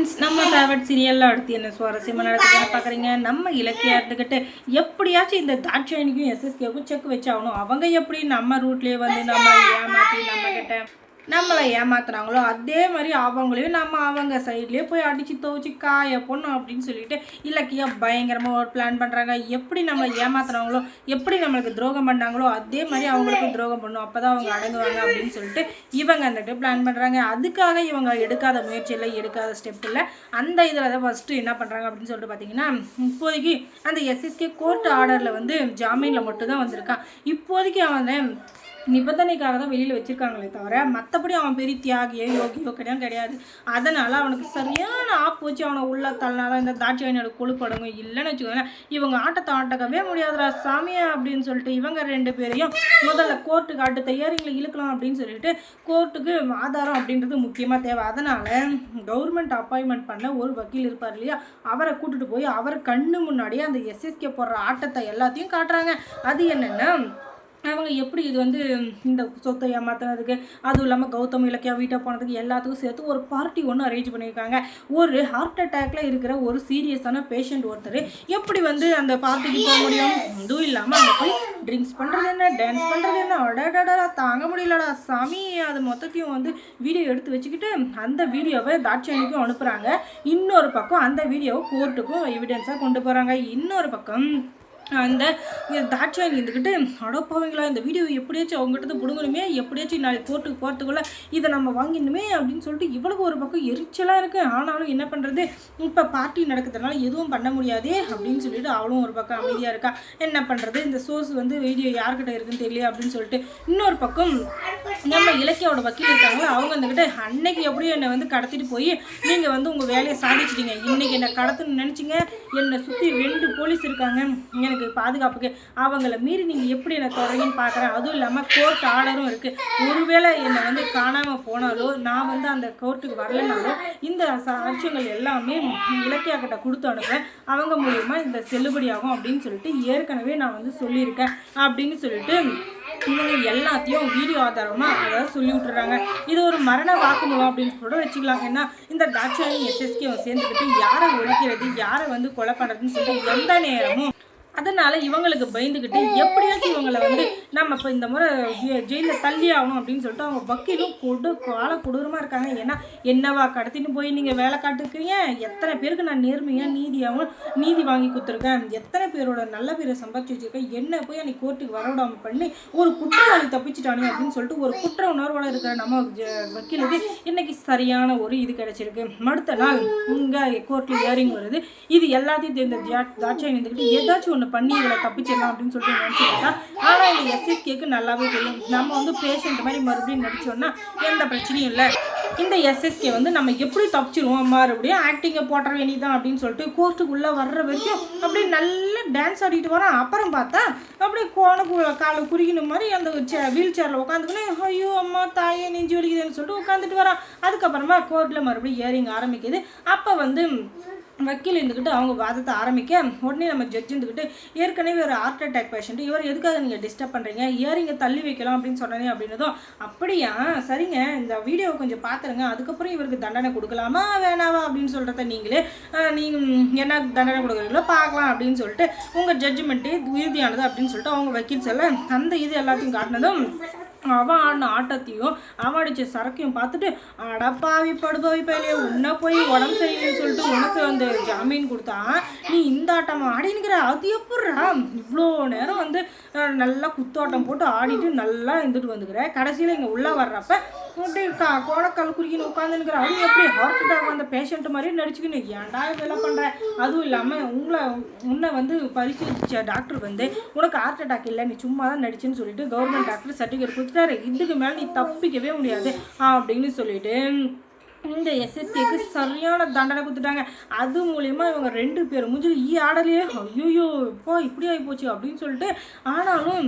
Friends நம்ம favourite சீரியலில் அடுத்து என்ன சுவாரஸ்யமாக நடக்குதுன்னு பார்க்குறீங்க நம்ம இலக்கியா இருந்துக்கிட்டு எப்படியாச்சும் இந்த தாட்சாயணிக்கும் எஸ்எஸ்கேவுக்கும் செக் வச்சாகணும் அவங்க எப்படி நம்ம ரூட்லேயே வந்து நம்ம ஏமாற்றி நம்ம நம்மளை ஏமாத்துறாங்களோ அதே மாதிரி அவங்களையும் நம்ம அவங்க சைட்லேயே போய் அடித்து துவச்சி காய பொண்ணும் அப்படின்னு சொல்லிட்டு இலக்கியா பயங்கரமாக ஒரு பிளான் பண்ணுறாங்க எப்படி நம்மளை ஏமாத்துறாங்களோ எப்படி நம்மளுக்கு துரோகம் பண்ணாங்களோ அதே மாதிரி அவங்களுக்கும் துரோகம் பண்ணும். அப்போ தான் அவங்க அடங்குவாங்க அப்படின்னு சொல்லிட்டு இவங்க வந்துட்டு பிளான் பண்ணுறாங்க அதுக்காக இவங்க எடுக்காத முயற்சி இல்லை எடுக்காத ஸ்டெப் இல்லை. அந்த இதில் தான் ஃபஸ்ட்டு என்ன பண்ணுறாங்க அப்படின்னு சொல்லிட்டு பார்த்தீங்கன்னா இப்போதைக்கு அந்த எஸ்எஸ்கே கோர்ட் ஆர்டரில் வந்து ஜாமீனில் மட்டும்தான் வந்திருக்கான். இப்போதைக்கு அவன் நிபந்தனைக்காக தான் வெளியில் வச்சுருக்காங்களே தவிர மற்றபடி அவன் பெரிய தியாகியோ யோகியோ கிடையாது கிடையாது. அதனால் அவனுக்கு சரியான ஆப்பு வச்சு அவனை உள்ள தள்ளனால இந்த தாட்சியனோட கொழுப்படங்கும் இல்லைன்னு வச்சுக்கோங்களேன். இவங்க ஆட்டத்தை ஆட்டக்கவே முடியாதுடா சாமியா அப்படின்னு சொல்லிட்டு இவங்க ரெண்டு பேரையும் முதல்ல கோர்ட்டுக்கு அடுத்த இயரிங்கில் இழுக்கலாம் அப்படின்னு சொல்லிட்டு கோர்ட்டுக்கு ஆதாரம் அப்படின்றது முக்கியமாக தேவை. அதனால் கவர்மெண்ட் அப்பாயின்மெண்ட் பண்ண ஒரு வக்கீல் இருப்பார் இல்லையா? அவரை கூட்டிட்டு போய் அவர் கண்ணு முன்னாடியே அந்த எஸ்எஸ்கே போடுற ஆட்டத்தை எல்லாத்தையும் காட்டுறாங்க. அது என்னென்னா அவங்க எப்படி இது வந்து இந்த சொத்தை ஏமாத்துனதுக்கு? அதுவும் இல்லாமல் கௌதம் இலக்கியா வீட்டை போனதுக்கு எல்லாத்துக்கும் சேர்த்து ஒரு பார்ட்டி ஒன்று அரேஞ்ச் பண்ணியிருக்காங்க. ஒரு ஹார்ட் அட்டாக்ல இருக்கிற ஒரு சீரியஸான பேஷண்ட் ஒருத்தர் எப்படி வந்து அந்த பார்ட்டிக்கு போக முடியும்? அதுவும் இல்லாமல் அங்கே போய் ட்ரிங்க்ஸ் பண்ணுறது என்ன? டான்ஸ் பண்ணுறது என்ன? அடடடா தாங்க முடியலடா. சாமி அது மொத்தத்தையும் வந்து வீடியோ எடுத்து வச்சுக்கிட்டு அந்த வீடியோவை தாட்சாயணிக்கும் அனுப்புகிறாங்க இன்னொரு பக்கம் அந்த வீடியோவை கோர்ட்டுக்கும் எவிடன்ஸாக கொண்டு போகிறாங்க இன்னொரு பக்கம் அந்த தாட்சாயணி இருந்துக்கிட்டு அடப்பாவீங்களா இந்த வீடியோ எப்படியாச்சும் அவங்ககிட்ட பிடுங்கணுமே எப்படியாச்சும் நாளைக்கு கோர்ட்டுக்கு போகிறதுக்குள்ள இதை நம்ம வாங்கிடணுமே அப்படின்னு சொல்லிட்டு இவ்வளவு ஒரு பக்கம் எரிச்சலாக இருக்குது ஆனாலும் என்ன பண்ணுறது இப்போ பார்ட்டி நடக்கிறதுனால எதுவும் பண்ண முடியாதே அப்படின்னு சொல்லிட்டு அவளும் ஒரு பக்கம் அமைதியாக இருக்கா. என்ன பண்ணுறது இந்த சோர்ஸ் வந்து வீடியோ யார்கிட்ட இருக்குன்னு தெரியல அப்படின்னு சொல்லிட்டு இன்னொரு பக்கம் நம்ம இலக்கியோட வக்கீல் இருக்காங்களோ அவங்க வந்துக்கிட்டு அன்னைக்கு எப்படியும் என்னை வந்து கடத்திட்டு போய் நீங்கள் வந்து உங்கள் வேலையை சாதிச்சிட்டீங்க. இன்னைக்கு என்னை கடத்துன்னு நினச்சிங்க. என்னை சுற்றி ரெண்டு போலீஸ் இருக்காங்க. எனக்கு பாதுகாப்புக்கு. அவங்கள மீறி நீங்கள் எப்படி என்னை தொடங்கன்னு பார்க்குறேன்? அதுவும் இல்லாமல் கோர்ட் ஆர்டரும் இருக்குது ஒருவேளை என்னை வந்து காணாமல் போனாலோ நான் வந்து அந்த கோர்ட்டுக்கு வரலைனாலோ இந்த சாட்சியங்கள் எல்லாமே இலக்கியா கிட்ட கொடுத்து அனுப்புறேன். அவங்க மூலயமா இந்த செல்லுபடியாகும் அப்படின்னு சொல்லிட்டு ஏற்கனவே நான் வந்து சொல்லியிருக்கேன். அப்படின்னு சொல்லிட்டு இவங்க எல்லாத்தையும் வீடியோ ஆதாரமாக அதாவது சொல்லி விட்டுறாங்க. இது ஒரு மரண வாக்குமூலம் அப்படின்னு கூட வச்சுக்கலாம். ஏன்னா இந்த தாட்சாயி எஸ்எஸ்கே சேர்ந்துக்கிட்டு யாரை ஒழிக்கிறது யாரை வந்து கொலை பண்ணுறதுன்னு சொல்லிட்டு எந்த நேரமும் அதனால இவங்களுக்கு பயந்துக்கிட்டு எப்படியாச்சும் இவங்களை வந்து நம்ம இப்போ இந்த முறை ஜெயிலில் தள்ளி ஆகணும் அப்படின்னு சொல்லிட்டு அவங்க வக்கீலும் கொடு கால கொடூரமாக இருக்காங்க. ஏன்னா என்னவா கடத்தின்னு போய் நீங்கள் வேலை காட்டுக்கிறீங்க எத்தனை பேருக்கு நான் நேர்மையாக நீதியாகவும் நீதி வாங்கி கொடுத்துருக்கேன்? எத்தனை பேரோட நல்ல பேரை சம்பாதிச்சு வச்சுருக்கேன்? என்ன போய் அன்னைக்கு கோர்ட்டுக்கு வரவிடாம பண்ணி ஒரு குற்றவாளி தப்பிச்சிட்டானே அப்படின்னு சொல்லிட்டு ஒரு குற்ற உணர்வோடு இருக்கிற நம்ம வக்கீலுக்கு இன்னைக்கு சரியான ஒரு இது கிடைச்சிருக்கு. அடுத்த நாள் இங்கே கோர்ட்டில் ஹியரிங் வருது. இது எல்லாத்தையும் தெரிந்த தாட்சாயி இருந்துக்கிட்டு ஏதாச்சும் ஒன்று பண்ணி இதில் தப்பிச்சிடலாம் அப்படின்னு சொல்லிட்டு நினச்சிருக்கேன் ஆனால் இந்த எஸ்எஸ்கேக்கு நல்லாவே தெரியும் நம்ம வந்து பேஷண்ட் மாதிரி மறுபடியும் நடிச்சோன்னா எந்த பிரச்சனையும் இல்லை. இந்த எஸ்எஸ்கே வந்து நம்ம எப்படி தப்பிச்சிருவோம்? மறுபடியும் ஆக்டிங்கை போட்டுற வேண்டியதான் அப்படின்னு சொல்லிட்டு கோர்ட்டுக்குள்ளே வர்ற வரைக்கும் அப்படியே நல்லா டான்ஸ் ஆடிட்டு வரான் அப்புறம் பார்த்தா அப்படியே கோண காலை குறுகின மாதிரி அந்த சே வீல் சேரில் உட்காந்துக்கினே ஐயோ அம்மா தாயே நெஞ்சு வலிக்குதுன்னு சொல்லிட்டு உட்காந்துட்டு வரான். அதுக்கப்புறமா கோர்ட்டில் மறுபடியும் ஏறிங்க ஆரம்பிக்குது. அப்போ வந்து வக்கீல் இருந்துக்கிட்டு அவங்க வாதத்தை ஆரம்பிக்க உடனே நம்ம ஜட்ஜ் இருந்துக்கிட்டு ஏற்கனவே ஒரு ஹார்ட் அட்டாக் பேஷண்ட் இவர் எதுக்காக நீங்கள் டிஸ்டர்ப் பண்ணுறீங்க இயரிங்கை தள்ளி வைக்கலாம் அப்படின்னு சொன்னேன் அப்படின்னதும் அப்படியா? சரிங்க. இந்த வீடியோவை கொஞ்சம் பார்த்துருங்க அதுக்கப்புறம் இவருக்கு தண்டனை கொடுக்கலாமா? வேணாவா? அப்படின்னு சொல்கிறத நீங்களே நீங்கள் என்ன தண்டனை கொடுக்குறீங்களோ பார்க்கலாம் அப்படின்னு சொல்லிட்டு உங்கள் ஜட்ஜ்மெண்ட்டு உறுதியானது அப்படின்னு சொல்லிட்டு அவங்க வக்கீல் சொல்ல அந்த இது எல்லாத்தையும் காட்டினதும் அவன் ஆடின ஆட்டத்தையும் அவன் அடித்த சரக்கையும் பார்த்துட்டு அடப்பாவி படுபாவி பையிலே உன்னை போய் உடம்பு சரியில்லைன்னு சொல்லிட்டு உனக்கு அந்த ஜாமீன் கொடுத்தா நீ இந்த ஆட்டம் ஆடினுக்கிற அது எப்பட்றா? இவ்வளோ நேரம் வந்து நல்லா குத்தோட்டம் போட்டு ஆடிட்டு நல்லா இருந்துட்டு வந்துக்கிற. கடைசியில் இங்கே உள்ளே வர்றப்ப அப்படியே கா கோணக்கால் குறுக்கின்னு உட்காந்துருக்கிற அவங்க எப்படி ஹார்ட் அட்டாக் வந்த பேஷண்ட் மாதிரி நடிச்சுக்கின்னு ஏன்டா இதெல்லாம் பண்ணுறேன் அதுவும் இல்லாமல் உங்களை உன்னை வந்து பரிசீலிச்ச டாக்டர் வந்து உனக்கு ஹார்ட் அட்டாக் இல்லை நீ சும்மா தான் நடிச்சுன்னு சொல்லிட்டு கவர்மெண்ட் டாக்டர் சர்டிஃபிகேட் கொடுத்துட்டாரு. இதுக்கு மேலே நீ தப்பிக்கவே முடியாது அப்படின்னு சொல்லிட்டு இந்த எஸ்எஸ்கேக்கு சரியான தண்டனை கொடுத்துட்டாங்க. அது மூலயமா இவங்க ரெண்டு பேர் முடிஞ்சு ஈ ஆடலையே. ஐயோயோ இப்போ இப்படி ஆகி போச்சு அப்படின்னு சொல்லிட்டு ஆனாலும்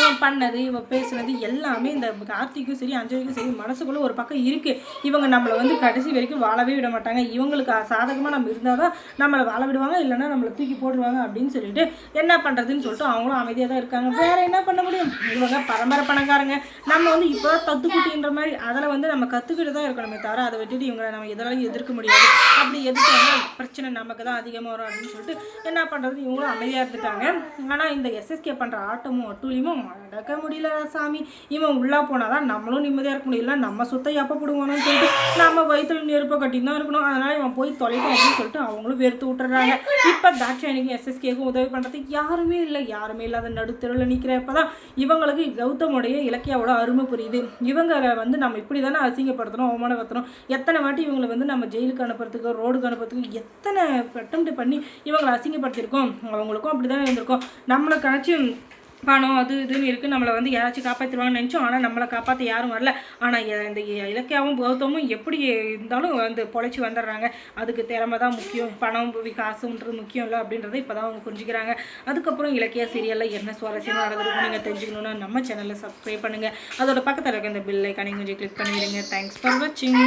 இவன் பண்ணது இவன் பேசுனது எல்லாமே இந்த கார்த்திக்கும் சரி அஞ்சலிக்கும் சரி மனசுக்குள்ள ஒரு பக்கம் இருக்கு. இவங்க நம்மளை வந்து கடைசி வரைக்கும் வாழவே விட மாட்டாங்க. இவங்களுக்கு சாதகமாக நம்ம இருந்தால் தான் நம்மளை வாழ விடுவாங்க இல்லைன்னா நம்மளை தூக்கி போடுவாங்க அப்படின்னு சொல்லிட்டு என்ன பண்ணுறதுன்னு சொல்லிட்டு அவங்களும் அமைதியாக தான் இருக்காங்க. வேற என்ன பண்ண முடியும்? இவங்க பரம்பரை பணக்காரங்க. நம்ம வந்து இப்போ தத்துக்குட்டின்ற மாதிரி அதில் வந்து நம்ம கற்றுக்கிட்டு தான் இருக்கணுமே தவிர அதை விட்டுட்டு இவங்களை நம்ம எதனாலும் எதிர்க்க முடியாது. அப்படி எதிர்த்தாங்க பிரச்சனை நமக்கு தான் அதிகமாக வரும் அப்படின்னு சொல்லிட்டு என்ன பண்ணுறது இவங்களும் அமைதியாக இருந்துட்டாங்க. ஆனால் இந்த எஸ்எஸ்கே பண்ணுற ஆட்டமும் அட்டூழியமும் நடக்க முடியல சாமி. இவன் உள்ளே போனால் தான் நம்மளும் நிம்மதியாக இருக்க முடியல நம்ம சுத்த எப்போ போடுவானு சொல்லிட்டு நம்ம வயிற்றுல நெருப்பை கட்டி தான் இருக்கணும். அதனால் இவன் போய் தொலைக்கும் அப்படின்னு சொல்லிட்டு அவங்களும் வெறுத்து விட்டுறாங்க. இப்போ தாட்சாயணிக்கும் எஸ்எஸ்கேக்கும் உதவி பண்ணுறதுக்கு யாருமே இல்லை. யாருமே இல்லாத நடுத்தருவில் நிற்கிறப்ப தான் இவங்களுக்கு கௌதமுடைய இலக்கியாவோட அருமை புரியுது. இவங்க வந்து நம்ம இப்படி தானே அசிங்கப்படுத்தணும் அவமானப்படுத்தணும். எத்தனை வாட்டி இவங்களை வந்து நம்ம ஜெயிலுக்கு அனுப்புறதுக்கு ரோடுக்கு அனுப்புறதுக்கு எத்தனை அட்டம் பண்ணி இவங்களை அசிங்கப்படுத்தியிருக்கோம். அவங்களுக்கும் அப்படி தான் இருந்திருக்கோம். நம்மளை பணம் அது இதுன்னு இருக்குது நம்மளை வந்து யாராச்சும் காப்பாற்றிடுவாங்கன்னு நினச்சோம். ஆனால் நம்மளை காப்பாற்ற யாரும் வரல. ஆனால் இந்த இலக்கியாவும் கௌதமும் எப்படி இருந்தாலும் வந்து பொழைச்சி வந்துடுறாங்க. அதுக்கு திறமை தான் முக்கியம். பணம் காசுன்றது முக்கியம் இல்லை அப்படின்றத இப்போ தான் அவங்க புரிஞ்சுக்கிறாங்க. அதுக்கப்புறம் இலக்கிய சீரியலில் என்ன சுவாரஸ்யமாக நடந்திருக்கும் நீங்கள் தெரிஞ்சுக்கணுன்னா நம்ம சேனலில் சப்ஸ்கிரைப் பண்ணுங்கள் அதோட பக்கத்தில் இருக்க இந்த பில்லை கனி கொஞ்சம் கிளிக் பண்ணிடுங்க. தேங்க்ஸ் ஃபார் வாட்சிங்